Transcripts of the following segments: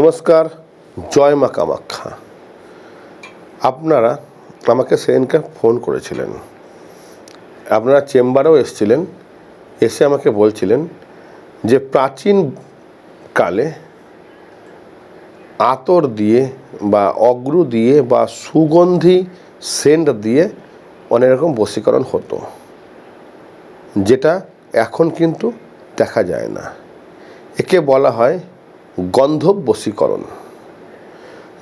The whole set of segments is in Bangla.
নমস্কার, জয় মা কামাখ্যা। আপনারা আমাকে সেদিনকে ফোন করেছিলেন। আপনারা চেম্বারেও এসেছিলেন, এসে আমাকে বলছিলেন যে প্রাচীন কালে আতর দিয়ে বা অগ্রু দিয়ে বা সুগন্ধি সেন্ট দিয়ে অনেক রকম বশীকরণ হতো। যেটা এখন কিন্তু দেখা যায় না। একে বলা হয় গন্ধব বশীকরণ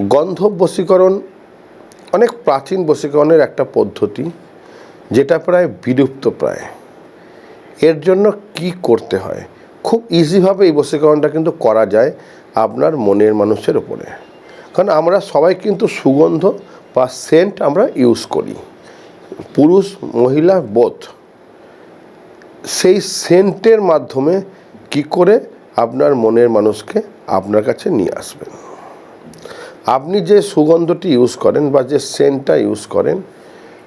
গন্ধব বশীকরণ অনেক প্রাচীন বশীকরণের একটা পদ্ধতি, যেটা প্রায় বিলুপ্ত প্রায়। এর জন্য কি করতে হয়? খুব ইজিভাবে এই বশীকরণটা কিন্তু করা যায় আপনার মনের মানুষের ওপরে কারণ আমরা সবাই কিন্তু সুগন্ধ বা সেন্ট আমরা ইউজ করি। পুরুষ, মহিলা বোধ সেই সেন্টের মাধ্যমে কি করে আপনার মনের মানুষকে আপনার কাছে নিয়ে আসবেন। আপনি যে সুগন্ধটি ইউজ করেন বা যে সেন্টটা ইউজ করেন,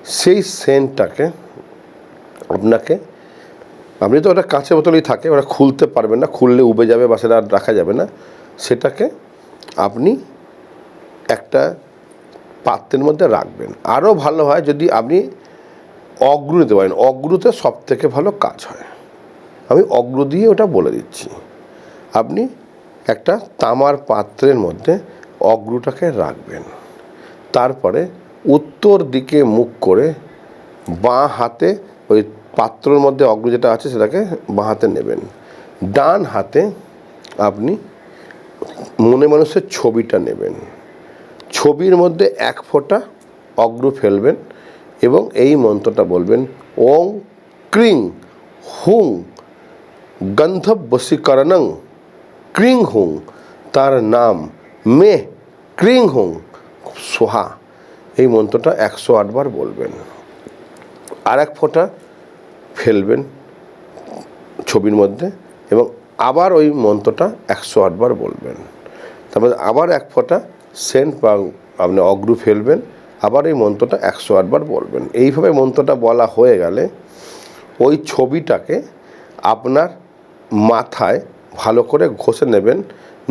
সেই সেন্টটাকে আপনাকে, আপনি তো ওটা কাঁচের বোতলেই থাকে, ওটা খুলতে পারবেন না, খুললে উবে যাবে বা সেটা আর রাখা যাবে না। সেটাকে আপনি একটা পাত্রের মধ্যে রাখবেন। আরও ভালো হয় যদি আপনি অগ্রু নিতে পারেন অগ্রুতে সব থেকে ভালো কাজ হয়। আমি অগ্রু দিয়ে ওটা বলে দিচ্ছি। আপনি একটা তামার পাত্রের মধ্যে অগ্রুটাকে রাখবেন। তারপরে উত্তর দিকে মুখ করে বাঁ হাতে ওই পাত্রর মধ্যে অগ্র যেটা আছে সেটাকে বাঁ হাতে নেবেন। ডান হাতে আপনি মনে মানুষের ছবিটা নেবেন। ছবির মধ্যে এক ফোঁটা অগ্র ফেলবেন এবং এই মন্ত্রটা বলবেন, ওং ক্রিং হুং গন্ধব বশীকরণং ক্রিং হুং তার নাম মে ক্রিং হুং সোহা। এই মন্ত্রটা একশো আটবার বলবেন। আর এক ফোঁটা ফেলবেন ছবির মধ্যে এবং আবার ওই মন্ত্রটা একশো আটবার বলবেন। তারপরে আবার এক ফোঁটা সেন্ট বা আপনি অগ্রু ফেলবেন, আবার এই মন্ত্রটা একশো আটবার বলবেন। এইভাবে মন্ত্রটা বলা হয়ে গেলে ওই ছবিটাকে আপনার মাথায় ভালো করে ঘষে নেবেন,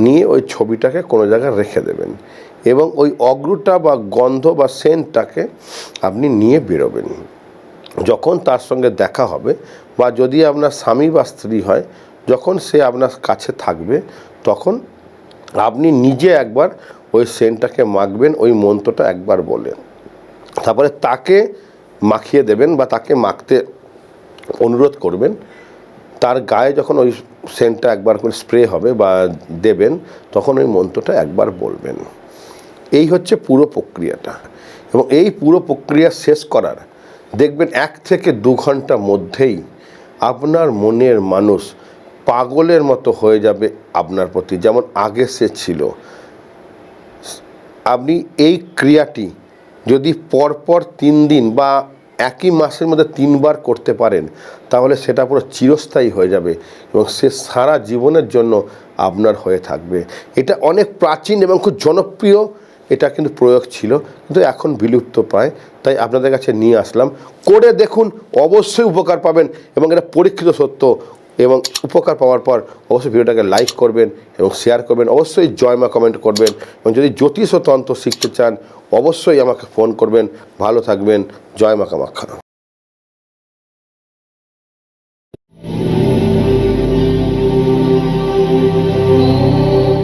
নিয়ে ওই ছবিটাকে কোনো জায়গায় রেখে দেবেন এবং ওই অগ্রুটা বা গন্ধ বা সেন্টটাকে আপনি নিয়ে বেরোবেন। যখন তার সঙ্গে দেখা হবে বা যদি আপনার স্বামী বা স্ত্রী হয়, যখন সে আপনার কাছে থাকবে, তখন আপনি নিজে একবার ওই সেন্টটাকে মাখবেন, ওই মন্ত্রটা একবার বলে তারপরে তাকে মাখিয়ে দেবেন বা তাকে মাখতে অনুরোধ করবেন তার গায়ে যখন ওই সেন্টটা একবার করে স্প্রে হবে বা দেবেন, তখন ওই মন্ত্রটা একবার বলবেন। এই হচ্ছে পুরো প্রক্রিয়াটা। এবং এই পুরো প্রক্রিয়া শেষ করার, দেখবেন এক থেকে দু ঘণ্টা মধ্যেই আপনার মনের মানুষ পাগলের মতো হয়ে যাবে আপনার প্রতি, যেমন আগে সে ছিল। আপনি এই ক্রিয়াটি যদি পরপর তিন দিন বা একই মাসের মধ্যে তিনবার করতে পারেন, তাহলে সেটা পুরো চিরস্থায়ী হয়ে যাবে এবং সে সারা জীবনের জন্য আপনার হয়ে থাকবে। এটা অনেক প্রাচীন এবং খুব জনপ্রিয়, এটা কিন্তু প্রয়োগ ছিল, কিন্তু এখন বিলুপ্ত পায় তাই আপনাদের কাছে নিয়ে আসলাম। করে দেখুন, অবশ্যই উপকার পাবেন এবং এটা পরীক্ষিত সত্য এবং উপকার পাওয়ার পর অবশ্যই ভিডিওটাকে লাইক করবেন এবং শেয়ার করবেন। অবশ্যই জয়মা কমেন্ট করবেন এবং যদি জ্যোতিষ ও তন্ত্র শিখতে চান, অবশ্যই আমাকে ফোন করবেন। ভালো থাকবেন। জয় মা